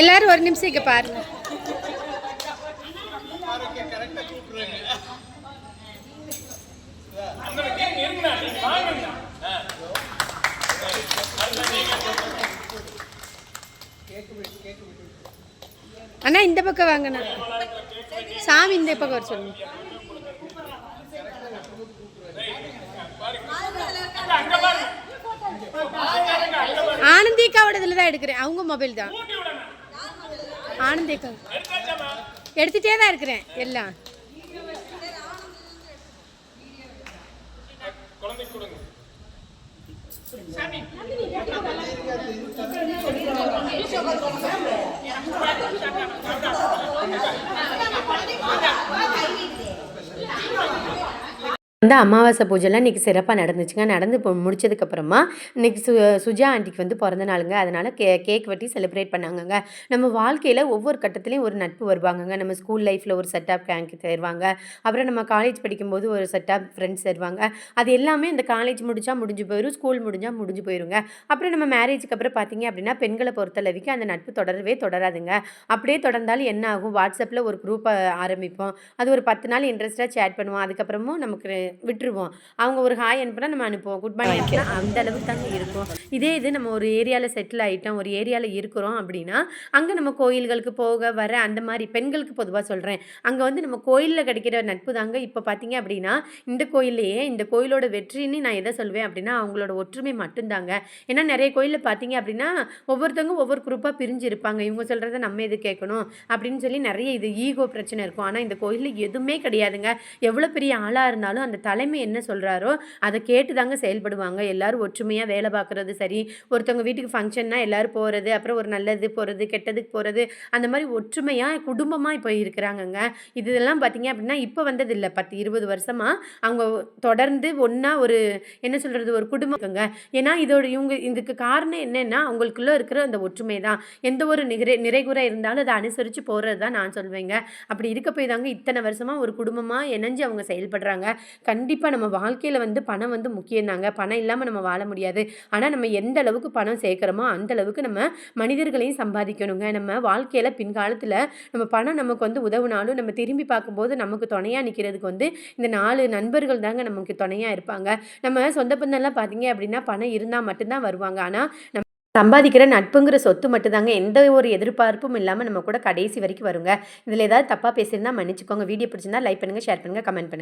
எல்லாரும் ஒரு நிமிஷம் இங்கே பாருங்க. அண்ணா இந்த பக்கம் வாங்கண்ணா. சாமி இந்த பக்கம் வர சொல்லுங்க. ஆனந்திக்காவோட இதில் தான் எடுக்கிறேன். அவங்க மொபைல் தான். ஆனந்திக்கா எடுத்துகிட்டே தான் இருக்கிறேன். எல்லாம். குழந்தை கொடுங்க. சாமி. குழந்தை அந்த அமாவாசை பூஜைலாம் இன்றைக்கி சிறப்பாக நடந்துச்சுங்க. நடந்து முடிச்சதுக்கப்புறமா இன்றைக்கி சு சுஜா ஆண்டிக்கு வந்து பிறந்த நாளுங்க. அதனால் கே கேக் வெட்டி செலிப்ரேட் பண்ணாங்கங்க. நம்ம வாழ்க்கையில் ஒவ்வொரு கட்டத்துலேயும் ஒரு நட்பு வருவாங்கங்க. நம்ம ஸ்கூல் லைஃப்பில் ஒரு செட்டப் கேங்க் தருவாங்க அப்புறம் நம்ம காலேஜ் படிக்கும்போது ஒரு செட்டப் ஃப்ரெண்ட்ஸ் தருவாங்க அது எல்லாமே இந்த காலேஜ் முடிச்சா முடிஞ்சு போயிடும் ஸ்கூல் முடிஞ்சால் முடிஞ்சு போயிருங்க. அப்புறம் நம்ம மேரேஜுக்கு அப்புறம் பார்த்தீங்க அப்படின்னா பெண்களை பொறுத்தளவுக்கு அந்த நட்பு தொடரவே தொடராதுங்க. அப்படியே தொடர்ந்தாலும் என்ன ஆகும்? வாட்ஸ்அப்பில் ஒரு குரூப்பை ஆரம்பிப்போம். அது ஒரு பத்து நாள் இன்ட்ரெஸ்ட்டாக சேட் பண்ணுவோம். அதுக்கப்புறமும் நமக்கு விட்டுருவோம். அவங்க ஒரு ஹாய் அனுப்புனா நம்ம அனுப்புவோம். குட் மார்னிங் அனுப்புனா அந்த அளவுக்கு தாங்க இருக்கும். இதே இது நம்ம ஒரு ஏரியாவில் செட்டில் ஆகிட்டோம் ஒரு ஏரியாவில் இருக்கிறோம் அப்படின்னா அங்கே நம்ம கோயில்களுக்கு போக வர அந்த மாதிரி பெண்களுக்கு பொதுவாக சொல்கிறேன் அங்கே வந்து நம்ம கோயிலில் கிடைக்கிற நட்பு தாங்க இப்போ பார்த்தீங்க அப்படின்னா இந்த கோயில்லையே இந்த கோயிலோட வெற்றின்னு நான் எதை சொல்வேன் அப்படின்னா அவங்களோட ஒற்றுமை மட்டும்தாங்க. ஏன்னா நிறைய கோயிலில் பார்த்தீங்க அப்படின்னா ஒவ்வொருத்தவங்க ஒவ்வொரு குரூப்பாக பிரிஞ்சு இருப்பாங்க. இவங்க சொல்கிறத நம்ம எது கேட்கணும் அப்படின்னு சொல்லி நிறைய இது ஈகோ பிரச்சனை இருக்கும். ஆனால் இந்த கோயிலில் எதுவுமே கிடையாதுங்க. எவ்வளோ பெரிய ஆளாக இருந்தாலும் அந்த தலைமை என்ன சொல்கிறாரோ அதை கேட்டு தாங்க செயல்படுவாங்க. எல்லோரும் ஒற்றுமையாக வேலை பார்க்குறது சரி. ஒருத்தவங்க வீட்டுக்கு ஃபங்க்ஷன்னா எல்லாரும் போகிறது அப்புறம் ஒரு நல்லது போகிறது கெட்டதுக்கு போகிறது அந்த மாதிரி ஒற்றுமையாக குடும்பமாக இப்போ இருக்கிறாங்கங்க. இதெல்லாம் பார்த்தீங்க அப்படின்னா இப்போ வந்தது இல்லை பத்து இருபது வருஷமாக அவங்க தொடர்ந்து ஒன்றா ஒரு என்ன சொல்கிறது ஒரு குடும்பம் இருக்குங்க. ஏன்னா இதோட இவங்க இதுக்கு காரணம் என்னென்னா அவங்களுக்குள்ளே இருக்கிற அந்த ஒற்றுமை தான். எந்த ஒரு நிறை நிறைகுறை இருந்தாலும் அதை அனுசரித்து போகிறது தான் நான் சொல்வேங்க. அப்படி இருக்க போய் தாங்க இத்தனை வருஷமாக ஒரு குடும்பமாக இணைஞ்சு அவங்க செயல்படுறாங்க. கண்டிப்பாக நம்ம வாழ்க்கையில் வந்து பணம் வந்து முக்கியம்தாங்க பணம் இல்லாமல் நம்ம வாழ முடியாது. ஆனால் நம்ம எந்த அளவுக்கு பணம் சேர்க்குறோமோ அந்த அளவுக்கு நம்ம மனிதர்களையும் சம்பாதிக்கணுங்க. நம்ம வாழ்க்கையில் பின்காலத்தில் நம்ம பணம் நமக்கு வந்து உதவுனாலும் நம்ம திரும்பி பார்க்கும்போது நமக்கு துணையாக நிற்கிறதுக்கு வந்து இந்த நாலு நண்பர்கள் தாங்க நமக்கு துணையாக இருப்பாங்க. நம்ம சொந்த பந்தம்லாம் பார்த்தீங்க அப்படின்னா பணம் இருந்தால் மட்டும்தான் வருவாங்க. ஆனால் நம்ம சம்பாதிக்கிற நட்புங்கிற சொத்து மட்டும்தாங்க. எந்த ஒரு எதிர்பார்ப்பும் இல்லாமல் நம்ம கூட கடைசி வரைக்கும் வருங்க. இதில் ஏதாவது தப்பாக பேசியிருந்தால் மன்னிச்சுக்கோங்க. வீடியோ பிடிச்சிருந்தா லைக் பண்ணுங்கள் ஷேர் பண்ணுங்கள் கமெண்ட் பண்ணுங்கள்